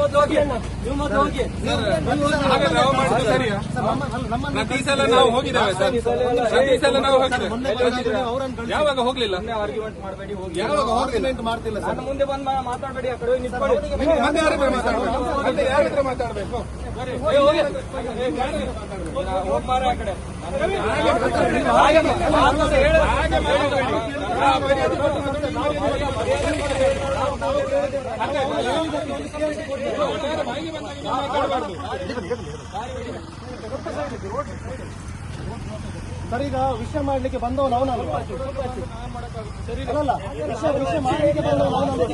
ಮೊದ್ಲು ಹೋಗಿ. ನೀವು ಮೊದ್ಲು ಹೋಗಿ. ಪ್ರತಿ ಸಲ ನಾವು ಹೋಗಿದ್ದೇವೆ ಸರ್. ಪ್ರತಿ ಸಲ ನಾವು ಹೋಗಿದ್ದೇವೆ. ಯಾವಾಗ ಹೋಗ್ಲಿಲ್ಲ? ಆರ್ಗ್ಯುಮೆಂಟ್ ಮಾಡಬೇಡಿ ಹೋಗಿ. ಯಾವಾಗ ಆರ್ಗ್ಯುಮೆಂಟ್ ಮಾಡ್ತಿಲ್ಲ ಸರ್. ನನ್ನ ಮುಂದೆ ಬಂದು ಮಾತಾಡಬೇಡಿ ಆ ಕಡೆ ನಿಂತ್ಕೊಳ್ಳಿ. ಮತ್ತೆ ಯಾರ ಹತ್ರ ಮಾತಾಡಬೇಕು? ಮತ್ತೆ ಯಾರ ಹತ್ರ ಮಾತಾಡ್ಬೇಕು? ಹೋಗಿ, ಮಾರ ಆ ಕಡೆ. ಹಾಗೆ ಮಾತಾಡಿ, ಹೇಳು. ಹಾಗೆ ಮಾಡಬೇಡಿ. ಸರ್ ಈಗ ವಿಷಯ ಮಾಡ್ಲಿಕ್ಕೆ ಬಂದವನು ಅವನಲ್ವಾ ವಿಷಯ ವಿಷಯ ಮಾಡ್ಲಿಕ್ಕೆ ಬಂದವನು ಅವನಲ್ವಾ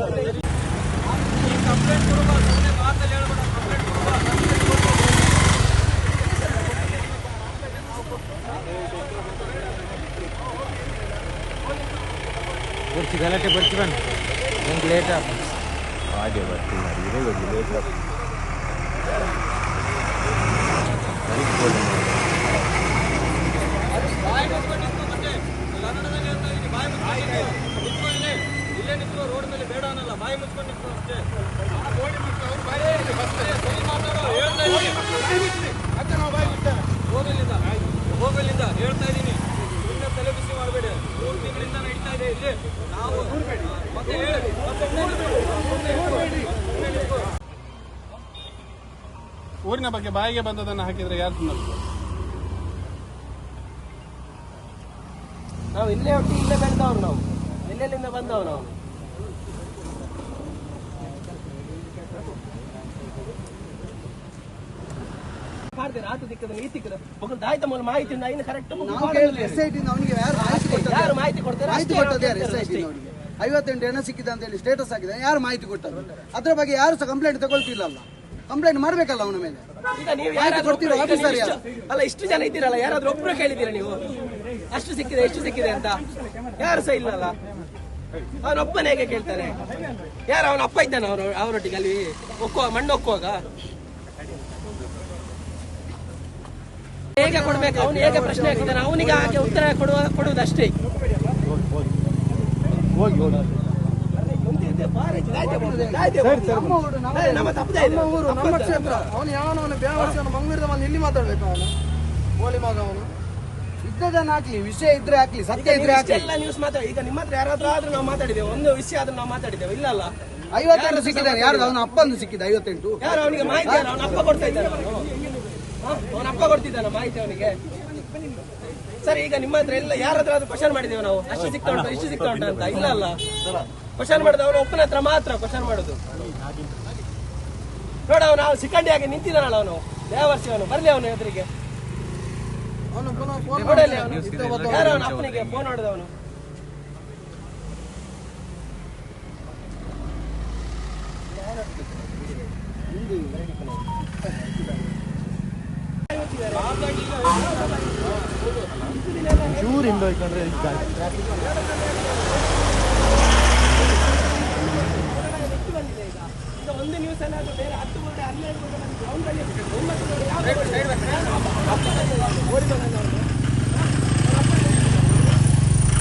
ಗಲಾಟೆ ಬರ್ತಿ ಬನ್ನಿ. ನಂಗೆ ಲೇಟ್ ಆಗ ಹಾಗೆ ಬರ್ತೀನಿ ಇದೇ ಗೊತ್ತಿ ಲೇಟ್ ಆಗ ಬಾಯಿ ಮುಚ್ಕೊಂಡು ನಿಂತ್ಕೊ ಮತ್ತೆ ಕನ್ನಡದಲ್ಲಿ ಹೇಳ್ತಾ ಇದೀನಿ ಬಾಯಿ ಮುಚ್ಕೊಂಡು ನಿಂತ್ಕೊ ಇಲ್ಲೇ ಇಲ್ಲೇ ನಿಂತ್ಕೊ ರೋಡ್ ಮೇಲೆ ಬೇಡ ಅನ್ನಲ್ಲ ಬಾಯಿ ಮುಚ್ಕೊಂಡು ನಿಂತು ಅಷ್ಟೇ ಸರಿ ಮಾತಾಡೋ ಹೇಳ್ತಾ ಇದ್ದೀನಿ. ಮತ್ತೆ ನಾವು ಬಾಯಿ ಬಿಡ್ತೇವೆ ಹೋಗಲಿಂದ ಹೋಗಲಿಂದ ಹೇಳ್ತಾ ಇದ್ದೀನಿ ಸುಮ್ಮನೆ ತಲೆ ಬಿಸಿ ಮಾಡಬೇಡಿ. ಮೂರು ತಿಂಗಳಿಂದ ನಡೀತಾ ಇದೆ ಇಲ್ಲಿ. ನಾವು ಮತ್ತೆ ಹೇಳಿ. ಊರಿನ ಬಗ್ಗೆ ಬಾಯಿಗೆ ಬಂದದನ್ನು ಹಾಕಿದ್ರೆ ಯಾರು ತಿನ್ನ ನಾವು ಇಲ್ಲೇ ಹುಟ್ಟಿ ಇಲ್ಲೇ ಬೆಳೆದವ್ರು ನಾವು. ಎಲ್ಲೆಲ್ಲಿಂದ ಬಂದವ್ರು ನಾವು? ಮಾಡ್ತೀರಾ ಆತ ದಿಕ್ಕದ ಈ ತಿಕ್ಕದ ದಾಯಿತ ದಾಯ್ತ ಮೂಲ ಮಾಹಿತಿ ಇನ್ನು ಕರೆಕ್ಟ್ ಎಸ್ ಐ ಟಿ ಅವನಿಗೆ ಯಾರು ಮಾಹಿತಿ ಕೊಡ್ತಾರೆ? ಯಾರು? ಮಾಹಿತಿ ಕೊಡ್ತಾರೆ ಯಾರು ಐವತ್ತೆಂಟು ಹೆಣ ಸಿಕ್ಕಿದೆ ಅಂತ ಹೇಳಿ ಸ್ಟೇಟಸ್ ಆಗಿದೆ. ಯಾರು ಮಾಹಿತಿ ಕೊಟ್ಟರು? ಅದ್ರ ಬಗ್ಗೆ ಯಾರು ಸಹ ಕಂಪ್ಲೇಂಟ್ ತಗೊಳ್ತಿಲ್ಲಲ್ಲ. ಕಂಪ್ಲೇಂಟ್ ಮಾಡ್ಬೇಕಲ್ಲ ಅವನ ಮೇಲೆ. ಈಗ ನೀವು ಕೊಡ್ತೀರಾ? ಆಫೀಸರ್ ಅಲ್ಲ ಇಷ್ಟು ಜನ ಇದ್ದೀರಲ್ಲ ಯಾರಾದ್ರೂ ಒಬ್ರು ಕೇಳಿದ್ದೀರಾ ನೀವು? ಅಷ್ಟು ಸಿಕ್ಕಿದೆ ಎಷ್ಟು ಸಿಕ್ಕಿದೆ ಅಂತ. ಯಾರು ಸಹ ಇಲ್ಲಲ್ಲ. ಅವನೊಬ್ಬನೇ ಹೇಗೆ ಕೇಳ್ತಾರೆ ಯಾರು ಅವನ ಅಪ್ಪ ಇದ್ದಾನೆ ಅವನು ಅವರೊಟ್ಟಿಗೆ ಅಲ್ಲಿ ಒಕ್ಕುವ ಮಣ್ಣು ಒಕ್ಕುವಾಗ? ಹೇಗೆ ಕೊಡ್ಬೇಕು? ಅವನು ಹೇಗೆ ಪ್ರಶ್ನೆ ಹಾಕಿದ್ದಾನೆ? ಅವನಿಗೆ ಹಾಗೆ ಉತ್ತರ ಕೊಡುವ ಕೊಡುವುದಷ್ಟೇ. ಹೋಗಿ ಇದೆ. ನಮ್ಮ ಊರು ನಮ್ಮ ಕ್ಷೇತ್ರ. ಅವನು ಯಾವನವನು ಅವನು ಅವನು ಮಂಗಳೂರದ ಬಂದು ಇಲ್ಲಿ ಮಾತಾಡ್ಬೇಕು ಅವನು. ಕೋಳಿ ಮಗ ಅವನು. ಇದ್ದದನ್ನ ಹಾಕ್ಲಿ ವಿಷಯ ಇದ್ರೆ ಹಾಕ್ಲಿ ಸತ್ಯ ಇದ್ರೆ ಹಾಕ್ಲಿ. ಎಲ್ಲ ನ್ಯೂಸ್ ಮಾತಾಡಿ ಈಗ ನಿಮ್ಮ ಹತ್ರ ಯಾರಾದ್ರೂ ಆದ್ರೂ ನಾವು ಮಾತಾಡಿದ್ದೇವೆ. ಒಂದು ವಿಷಯ ಆದ್ರೂ ನಾವು ಮಾತಾಡಿದ್ದೇವೆ. ಇಲ್ಲ ಅಲ್ಲ? ಐವತ್ತೆಂಟು ಸಿಕ್ಕಿದ್ದಾರೆ ಯಾರು ಅವನ ಅಪ್ಪಂದು ಸಿಕ್ಕಿದೆ ಐವತ್ತೆಂಟು. ಯಾರು ಅವನಿಗೆ ಮಾಹಿತಿ ಅವನ ಅಪ್ಪ ಕೊಡ್ತಾ ಇದ್ದಾನೆ? ಅವನ ಅಪ್ಪ ಕೊಡ್ತಿದ್ದಾನ ಮಾಹಿತಿ ಅವನಿಗೆ? ಸರಿ, ಈಗ ನಿಮ್ಮ ಹತ್ರ ಎಲ್ಲ ಯಾರ ಹತ್ರ ಅದು ಕ್ವಶನ್ ಮಾಡಿದ್ದೇವೆ ನಾವು. ಅಷ್ಟು ಸಿಗ್ತಾ ಉಂಟು ಇಷ್ಟು ಸಿಗ್ತಾ ಉಂಟು ಅಂತ. ಇಲ್ಲ ಅಲ್ಲ? ಕ್ವಶನ್ ಮಾಡಿದ ಅವನು ಒಪ್ಪನ ಹತ್ರ ಮಾತ್ರ ಕ್ವಶನ್ ಮಾಡುದು. ನೋಡ ಅವನು ಸಿಕ್ಕಂಡಿಯಾಗಿ ನಿಂತಿದ್ದಾನಲ್ಲ ಅವನು. ದೇವರ್ಸಿ ಅವನು. ಬರ್ಲಿ ಅವನು ಎದುರಿಗೆ. ಅವನು. ಪುನಃ ಫೋನ್ ನೋಡಲಿ ಅವನು ಅಪ್ಪನಿಗೆ ಹೊಡೆದವನು ಹಿಂದೆ ಹೋಯ್ಕೊಂಡ್ರೆ ಈಗ ಒಂದು ನ್ಯೂಸ್ ಅಲ್ಲ ಬೇರೆ ಹತ್ತು ಬೋರ್ಡ್ ಹನ್ನೆರಡು ಬೋರ್ಡ್ ಗ್ರೌಂಡ್ ಅಲ್ಲಿ ಒಂಬತ್ತು.